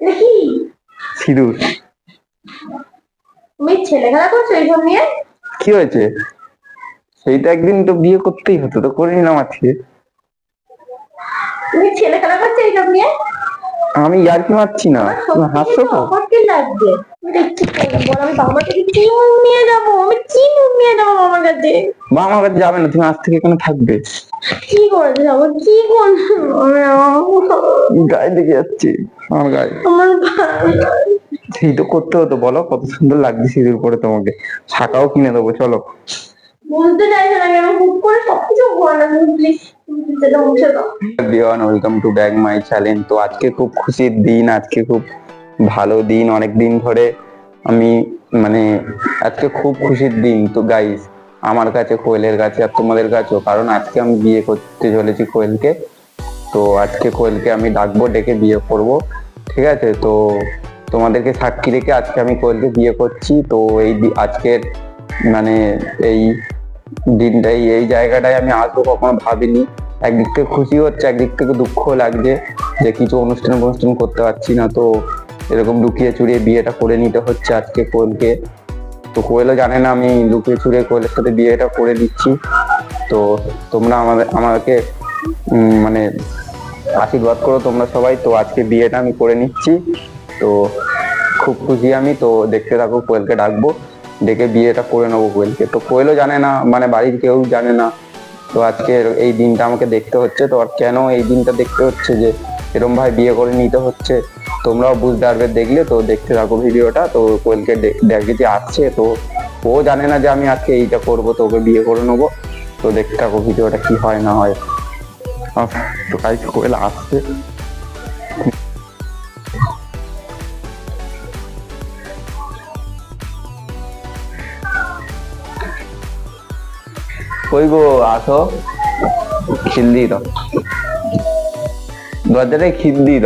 কি? সিঁদুর। তুমি ছেলে খেলা করছ এইসব নিয়ে? কি হয়েছে? সেইটা একদিন তো বিয়ে করতেই হতো তো করে নিলাম আজকে। তুমি ছেলে খেলা করছ এইসব নিয়ে? আমি ইয়ার্কি মারছি না? হাসছো তো অপরকে লাগবে? আমি কি নিয়ে যাব? আমি কি নিয়ে যাব বাবার কাছে? মা আমার কাছে যাবে না তুমি আজ থেকে এখানে থাকবে। কি করেছে যাব? কি করব গায়ে লেগে যাচ্ছে আমার গায়ে। সেই তো করতে হতো বলো কত সুন্দর লাগছে সিঁদুর তোমাকে। শাখাও কিনে দেবো চলো। বলতে চাইছো না কেন? হুট করে সবকিছু বল প্লিজ সেটা মুছে দাও। Everyone welcome to back my channel তো আজকে খুব খুশির দিন আজকে খুব ভালো দিন। অনেক দিন ধরে আমি মানে আজকে খুব খুশির দিন। তো গাইস আমার কাছে কোয়েলের কাছে আর তোমাদের কাছেও, কারণ আজকে আমি বিয়ে করতে চলেছি কোয়েলকে। তো আজকে কোয়েলকে আমি ডাকবো, ডেকে বিয়ে করব, ঠিক আছে? তো তোমাদেরকে সাক্ষী রেখে আজকে আমি কোয়েলকে বিয়ে করছি। তো এই আজকের মানে এই দিনটাই, এই জায়গাটায় আমি আসব কখনো ভাবিনি। একদিক থেকে খুশি হচ্ছে, একদিক থেকে দুঃখ লাগছে যে কিছু অনুষ্ঠান অনুষ্ঠান করতে পারছি না। তো এরকম লুকিয়ে চুরিয়ে বিয়েটা করে নিতে হচ্ছে আজকে কোয়েলকে। তো কোয়েলও জানে না, আমি লুকিয়ে চুরিয়ে কোয়েলের সাথে বিয়েটা করে দিচ্ছি। তো তোমরা আমাদের, আমাকে মানে আশীর্বাদ করো তোমরা সবাই। তো আজকে বিয়েটা আমি করে নিচ্ছি। তো খুব খুশি আমি। তো দেখতে থাকো, কোয়েলকে ডাকবো। ডেকে বিয়েটা করে নেব কোয়েলকে। তো কোয়েলও জানে না মানে বাড়ির কেউ জানে না। তো আজকে এই দিনটা আমাকে দেখতে হচ্ছে। তো আর কেন এই দিনটা দেখতে হচ্ছে যে, এরম ভাই বিয়ে করে নিতে হচ্ছে? তোমরাও বুঝতে পারবে, দেখলে তো দেখতে থাকো ভিডিওটা। তো কোয়েলকে দেখেছি আসছে, তো ও জানে না যে আমি আজকে এইটা করব, তো ওকে বিয়ে করে নেব। তো দেখতে থাকো ভিডিওটা কি হয় না হয়। কোয়েল আসছে। কই গো, আসো। খিল দিয়ে দাও খিল দিয়ে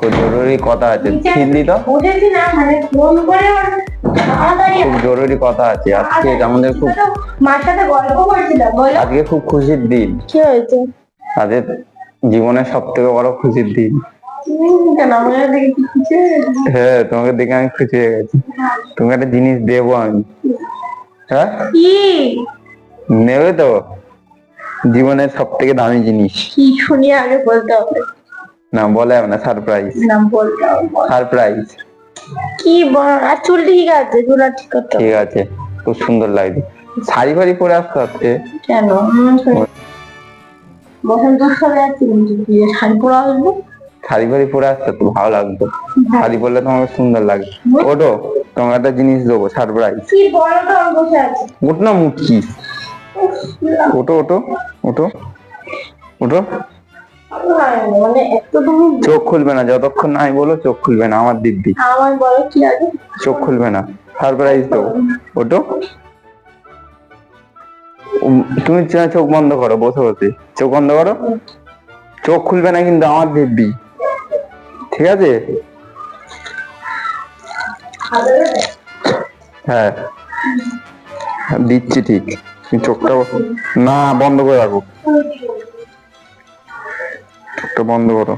খুব জরুরি কথা আছে। বুঝেছি না মানে খুব জরুরি কথা আছে। আজকে আমাদের খুব মার সাথে গল্প করছিলাম আজকে খুব খুশির দিন। কি হয়েছে? তাদের জীবনের সব থেকে বড় খুশির দিন। হ্যাঁ তোমাকে দেখে আমি খুশি হয়ে গেছি। তোমাকে একটা জিনিস দেবো আমি। হ্যাঁ? নেবে তো? জীবনের সব থেকে দামি জিনিস। কি শুনি আগে বলতে হবে। না বলে না সারপ্রাইজ নাম বল। সারপ্রাইজ কি আর চুল ঠিক আছে? চুল ঠিক করতে ঠিক আছে খুব সুন্দর লাগছে। শাড়ি ফাড়ি পরে আসতে হচ্ছে। কেন? বসন্ত উৎসবে আছি কিন্তু বিয়ে শাড়ি পরা আসব? শাড়ি ফাড়ি পরে আসতে তো ভালো লাগতো শাড়ি পরলে তোমাকে সুন্দর লাগবে ওটো তোমাকে একটা জিনিস দেবো সারপ্রাইজ কি বলো তো আমি বসে আছি। উঠ না মুটকি ওটো ওটো ওটো ওটো চোখ খুলবে না যতক্ষণ নাই বলো চোখ খুলবে না আমার দিদি আমার বলো কি আছে চোখ খুলবে না। সারপ্রাইজ দেবো ওটো তুমি চোখ বন্ধ করো বসে বসে। চোখ বন্ধ করো। চোখ খুলবে না কিন্তু আমার দিব্যি। ঠিক আছে? হ্যাঁ। দিচ্ছি ঠিক। চোখটা না বন্ধ করে রাখো। চোখটা বন্ধ করো।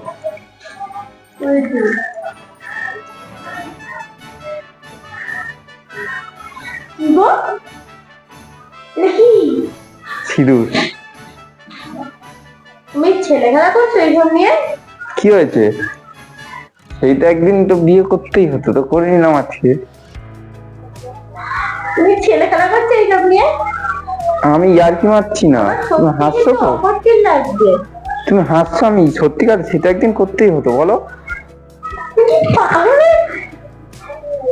কি সিঁদুর তুমি ছেলে খেলা করছ এইসব নিয়ে? কি হয়েছে? সেইটা একদিন তো বিয়ে করতেই হতো তো করে নিলাম আজকে তুমি ছেলে খেলা করছ এইসব নিয়ে? আমি ইয়ার্কি মারছি না। তুমি হাসছো তো? লাগবে? তুমি হাসছো আমি সত্যিকার সেটা একদিন করতেই হতো বলো।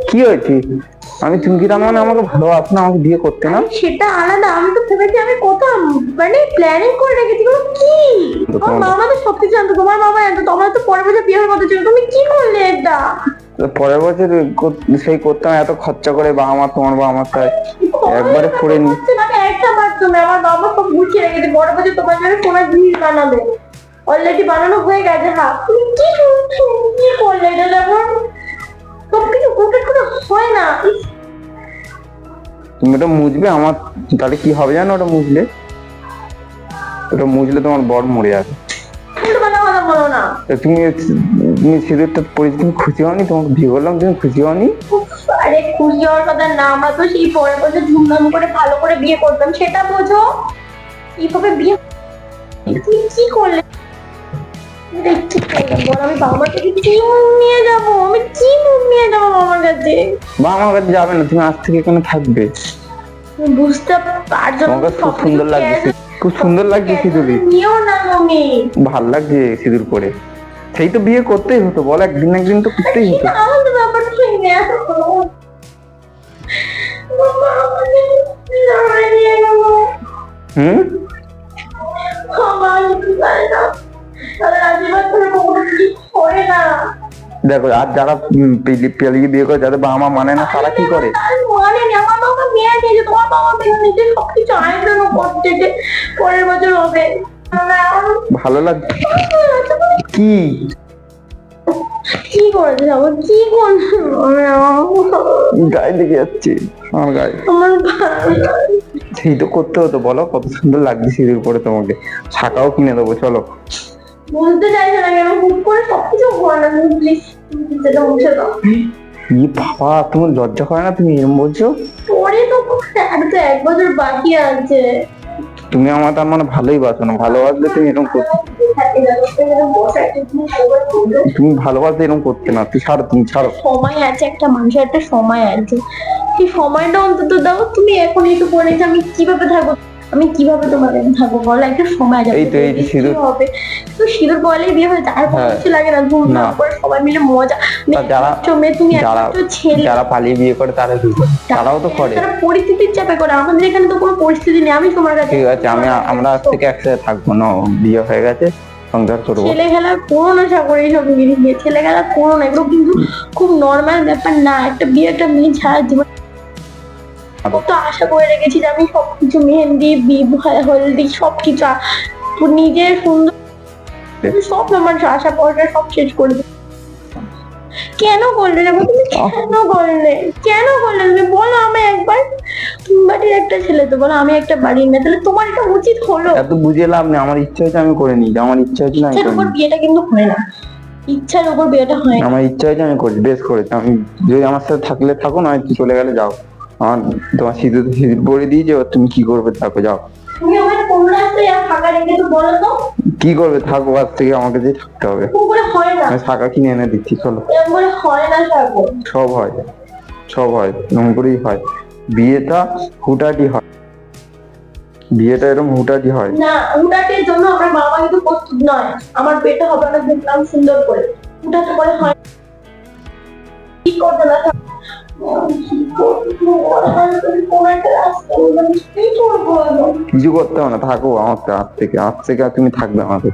কি হয়েছে? আমি তুমি কি তার মানে আমাকে ভালোবাসো না আমাকে বিয়ে করতে না? সেটা আলাদা আমি তো ভেবেছি আমি কোথাও মানে প্ল্যানিং করে রেখেছি কোনো কি? আমার মামা তো সবকিছু জানতো তোমার মামা জানতো তোমার তো পরের বছর বিয়ের কথা ছিল তুমি কি করলে এটা? পরের বছর সেই করতাম এত খরচা করে বা আমার তোমার বা আমার তাই একবারে করে নি। একটা বাথরুমে আমার বাবা সব গুছিয়ে রেখেছে বড় বছর তোমার জন্য সোনার জিনিস বানাবে। অলরেডি বানানো হয়ে গেছে হ্যাঁ তুমি কি কি করলে এটা যখন? সবকিছু কমপ্লিট করে হয় না। তুমি ওটা মুছবে আমার তাহলে কি হবে জানো ওটা মুছলে? ওটা মুছলে তোমার বর মরে যাবে। তুমি তুমি সিঁদুরটা পরে তুমি খুশি হওনি? তোমাকে বিয়ে করলাম তুমি খুশি হওনি? আরে খুশি হওয়ার কথা না আমরা তো সেই পরের বছর ধুমধাম করে ভালো করে বিয়ে করতাম সেটা বোঝো। কীভাবে বিয়ে তুমি কি করলে? বল আমি বাবা মার কি মুখ নিয়ে যাব। আমি কি মুখ নিয়ে যাব বাবার কাছে? বা আমার কাছে যাবে না তুমি আজ থেকে এখানে থাকবে। বুঝতে পারছ তোমাকে খুব সুন্দর লাগছে খুব সুন্দর লাগছে সিঁদুরে। নিও না তুমি ভালো লাগছে সিঁদুর পরে। সেই তো বিয়ে করতেই হতো বল একদিন একদিন তো করতেই হতো। বাবা গেল হুম? দেখো আর যারা পেলিয়ে বিয়ে করে যাদের বাবা মা মানে না তারা কি করে? মানে ভালো লাগছে? কি? কি করেছে আমার কি গায়ে লেগে যাচ্ছে আমার গায়ে। সেই তো করতে হতো বলো কত সুন্দর লাগছে সিঁদুর পরে তোমাকে। শাখাও কিনে দেবো চলো। বুঝতে চাইছে না কেন হুট করে সবকিছু হয় না প্লিজ মুছে দাও। ই বাবা তোমার লজ্জা করে না তুমি এরম বলছো? পরে তো আর তো এক বছর বাকি আছে। তুমি আমার তার মানে ভালোই বাসো না ভালোবাসলে তুমি এরকম করতে তুমি ভালোবাসলে এরকম করতে না তুই ছাড়ো তুমি ছাড়ো। সময় আছে একটা মানুষের একটা সময় আছে। সেই সময়টা অন্তত দাও তুমি এখন একটু বলেছ আমি কীভাবে থাকব? আমি কীভাবে তোমার কাছে থাকব বলো? একটা সময় যাবে। এই তো, এই সিঁদুর। হবে? তো সিঁদুর বলেই বিয়ে হয়েছে আর হ্যাঁ। কিছু লাগে না ধুম না। করে সবাই মিলে মজা। যারা- তুমি ছেলে। যারা পালিয়ে বিয়ে করে তারা কি তারাও তো করে। তারা পরিস্থিতির চাপে করে। আমাদের এখানে তো কোনো পরিস্থিতি নেই। আমি তোমার কাছে ঠিক আছে আমি আমরা আজ থেকে একসাথে থাকব। না বিয়ে হয়ে গেছে সংসার করব ছেলে খেলা করো না সাগরে এইসব জিনিস নিয়ে ছেলে খেলা করো না এগুলো কিন্তু খুব নর্মাল ব্যাপার না। একটা বিয়ে একটা মেয়ে ছাড়া জীবন কত আশা করে রেখেছি যে আমি সবকিছু মেহেন্দি হলদি সবকিছু নিজের সুন্দর সব আমার আশা পড়াটা সব শেষ করে কেন করলে না তুমি? কেন করলে কেন করলে তুমি বলো আমি একবার। বাড়ির একটা ছেলে তো বলো আমি একটা বাড়ির মেয়ে। তাহলে তোমার এটা উচিত হলো। এত বুঝে লাভ নেই আমার ইচ্ছা হয়েছে আমি করে নিই। আমার ইচ্ছা হয়েছে না আমি বিয়েটা কিন্তু হয় না। ইচ্ছার উপর বিয়েটা হয় আমার ইচ্ছা হয়েছে আমি করি বেশ করেছি। আমি যদি আমার সাথে থাকলে থাকো না চলে গেলে যাও। আমার তোমার সিঁদুর সিঁদুর পরে দিয়েছে এবার তুমি কি করবে থাকো যাও। তুমি আমার কোন রাস্তায় ফাঁকা রেখে তো বলো তো। কি করবে থাকো আজ থেকে আমাকে দিয়ে থাকতে হবে। করে হয় না। আমি শাখা কিনে এনে দিচ্ছি চলো। করে হয় না সাগর সব হয় সব হয় এরকম করেই হয়। বিয়েটা হুটাটি হয়। বিয়েটা এরকম হুটাটি হয়। না উটাটের জন্য আমার বাবা কিন্তু প্রস্তুত নয়। আমার পেটে হবে না দেখলাম সুন্দর করে। করে হয় কি করতে না কিছু করতে হবে না থাকো আমার আজ থেকে আজ থেকে আর তুমি থাকবে আমাকে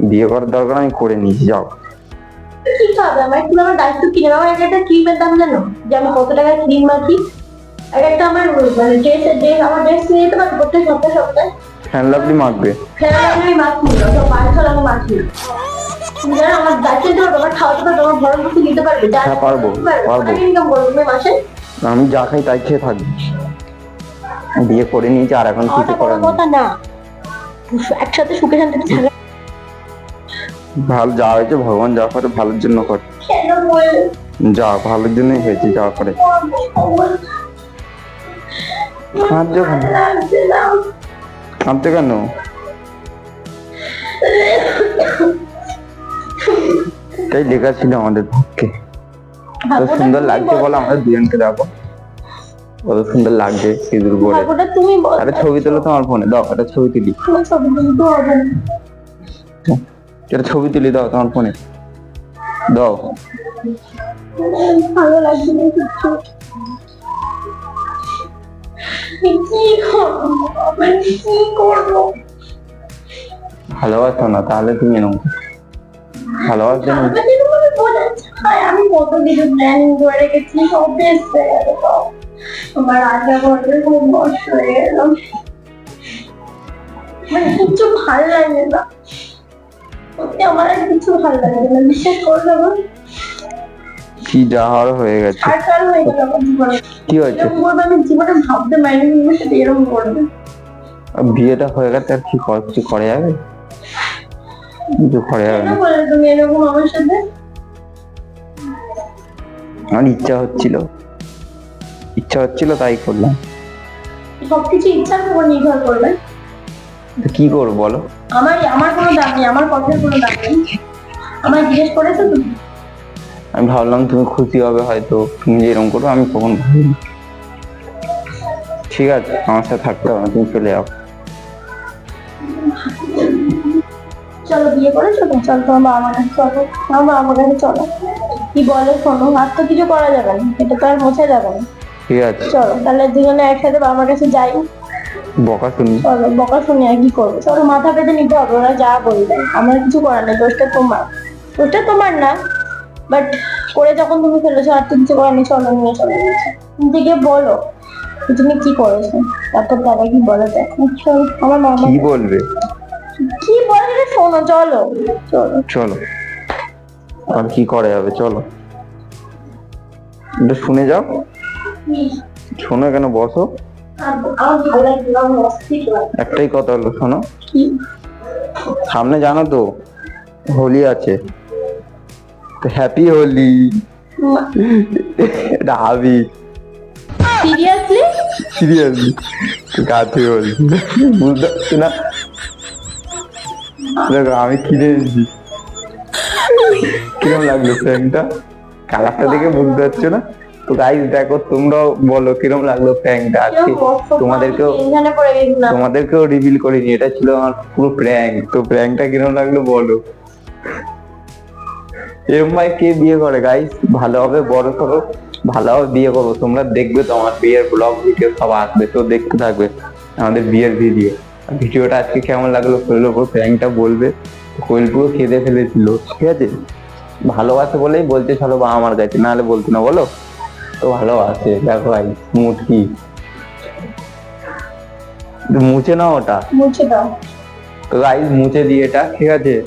বিয়ে করার দরকার আমি করে নিয়েছি যাও। কি খাবে? আমার একটু আমার দায়িত্ব কিনে আমার এক একটা ক্রিমের দাম জানো? যে আমি কত টাকা ক্রিম মাখি। এক একটা আমার মানে ড্রেসের ড্রেস আমার ড্রেস নিয়ে যেতে পারব প্রত্যেক সপ্তাহে সপ্তাহে। ফ্যান লাভলি মাখবে। ফেরা আমি মাখি না সব আমি মাখি। না তুমি জানো আমার দায়িত্ব দিতে পারব খাওয়াতে পারব আমার ভরণ পোষণ পারবে। হ্যাঁ, পারব, পারব। ইনকাম করব মাসে আমি যা খাই তাই খেয়ে থাকবি বিয়ে করে নিয়েছি আর এখন কিছু করার নেই। কথা না। একসাথে সুখে শান্তিতে থাকা ভালো যা হয়েছে ভগবান যা করে ভালোর জন্য করে। যা ভালোর জন্যই হয়েছে যা করে। কাঁদছো কেন? কাঁদছো কেন? তাই লেখা ছিল আমাদের পক্ষে। কত সুন্দর লাগছে বলো। আমাদের দুজনকে দেখো কত সুন্দর লাগছে সিঁদুর পরে। বল। একটা ছবি তোলো তোমার ফোনে দাও একটা ছবি তুলি। একটা ছবি তুলি দাও তোমার ফোনে। দাও। ভালো লাগছে না কিছু। ভালোবাসো না তাহলে তুমি এরকম। না। আমি কত কিছু প্ল্যানিং করে রেখেছি সব হয়ে গেল সব আশা করতে খুব নষ্ট হয়ে গেল। মানে কিছু ভালো লাগে না। আমার আর কিছু ভালো লাগে না বিশ্বাস করবে আমার। কি যা হওয়ার হয়ে গেছে। আর কার হয়ে গেল আমার কি হয়েছে? আমি জীবনে ভাবতে পারিনি তুমি সাথে এরকম করবে। বিয়েটা হয়ে গেছে আর কি কর- যাবে? কিছু করা যাবে তুমি এরকম আমার সাথে? আমার ইচ্ছা হচ্ছিল। ইচ্ছা হচ্ছিল তাই করলাম। সবকিছু ইচ্ছার উপর নির্ভর করবে। তো কি করব বলো? আমার আমার কোনো দাম নেই আমার কথার কোনো দাম নেই। আমায় জিজ্ঞেস করেছ তুমি? আমি ভাবলাম তুমি খুশি হবে হয়তো তুমি যে এরকম করো আমি কখন ঠিক আছে আমার সাথে থাকতে হবে তুমি চলে যাও। চলো বিয়ে করেছ তো? চল তোমার বাবা কাছে চলো। তোমার বাবা মার কাছে চলো। কি বলে শোনো আর তো কিছু করা যাবে না এটা তো আর মোছা যাবে না। ঠিক আছে। চলো তাহলে দুজনে একসাথে বাবা মার কাছে যাই। বকা শুনি। চলো বকা শুনে আর কি করব। চলো মাথা পেতে নিতে হবে ওরা যা বলবে। আমার কিছু করার নেই দোষটা তোমার। দোষটা তোমার না বাট করে যখন তুমি ফেলেছো আর তো কিছু করার নেই চলো নিয়ে চলে। গেছে তুমি গিয়ে বলো তুমি কি করেছ? তারপর তারা কি বলে দেখো। আমার মামা কি বলবে? কি বলে শোনো চলো চলো। চলো। আর কি করা যাবে? চলো। একটু শুনে যাও। শোনো কেন বসো। একটাই কথা হলো শোনো। সামনে জানো তো হোলি আছে। হ্যাপি হোলি। এটা হাবি। সিরিয়াসলি সিরিয়াসলি গাছে হোলি। বুঝতে পারছি না। দেখো আমি কিনে কিরম লাগল ফ্যানটা কালারটা দেখে বুঝতে পারছ না? তো গাইজ দেখো তোমরাও বলো লাগল আজকে? তোমাদেরকেও তোমাদেরকেও রিভিল করিনি এটা ছিল আমার পুরো প্র্যাঙ্ক তো প্র্যাঙ্কটা লাগল বলো? এরম ভাই কে বিয়ে করে গাইস ভালো হবে বড় সড়ো ভালো হবে বিয়ে করব তোমরা দেখবে তো আমার বিয়ের ব্লগ ভিডিও সব আসবে তো দেখতে থাকবে আমাদের বিয়ের ভিডিও ভিডিওটা আজকে কেমন লাগল কোয়েলের উপর প্র্যাঙ্কটা বলবে। কোয়েল পুরো খেদে ফেলেছিল ঠিক আছে? ভালোবাসে বলেই বলছে চলো বা আমার কাছে নাহলে বলতো না বলো? তো ভালোবাসে দেখো ভাই মুড কি? মুছে না ওটা। মুছে দাও। তো গাইস মুছে দিয়ে এটা ঠিক আছে?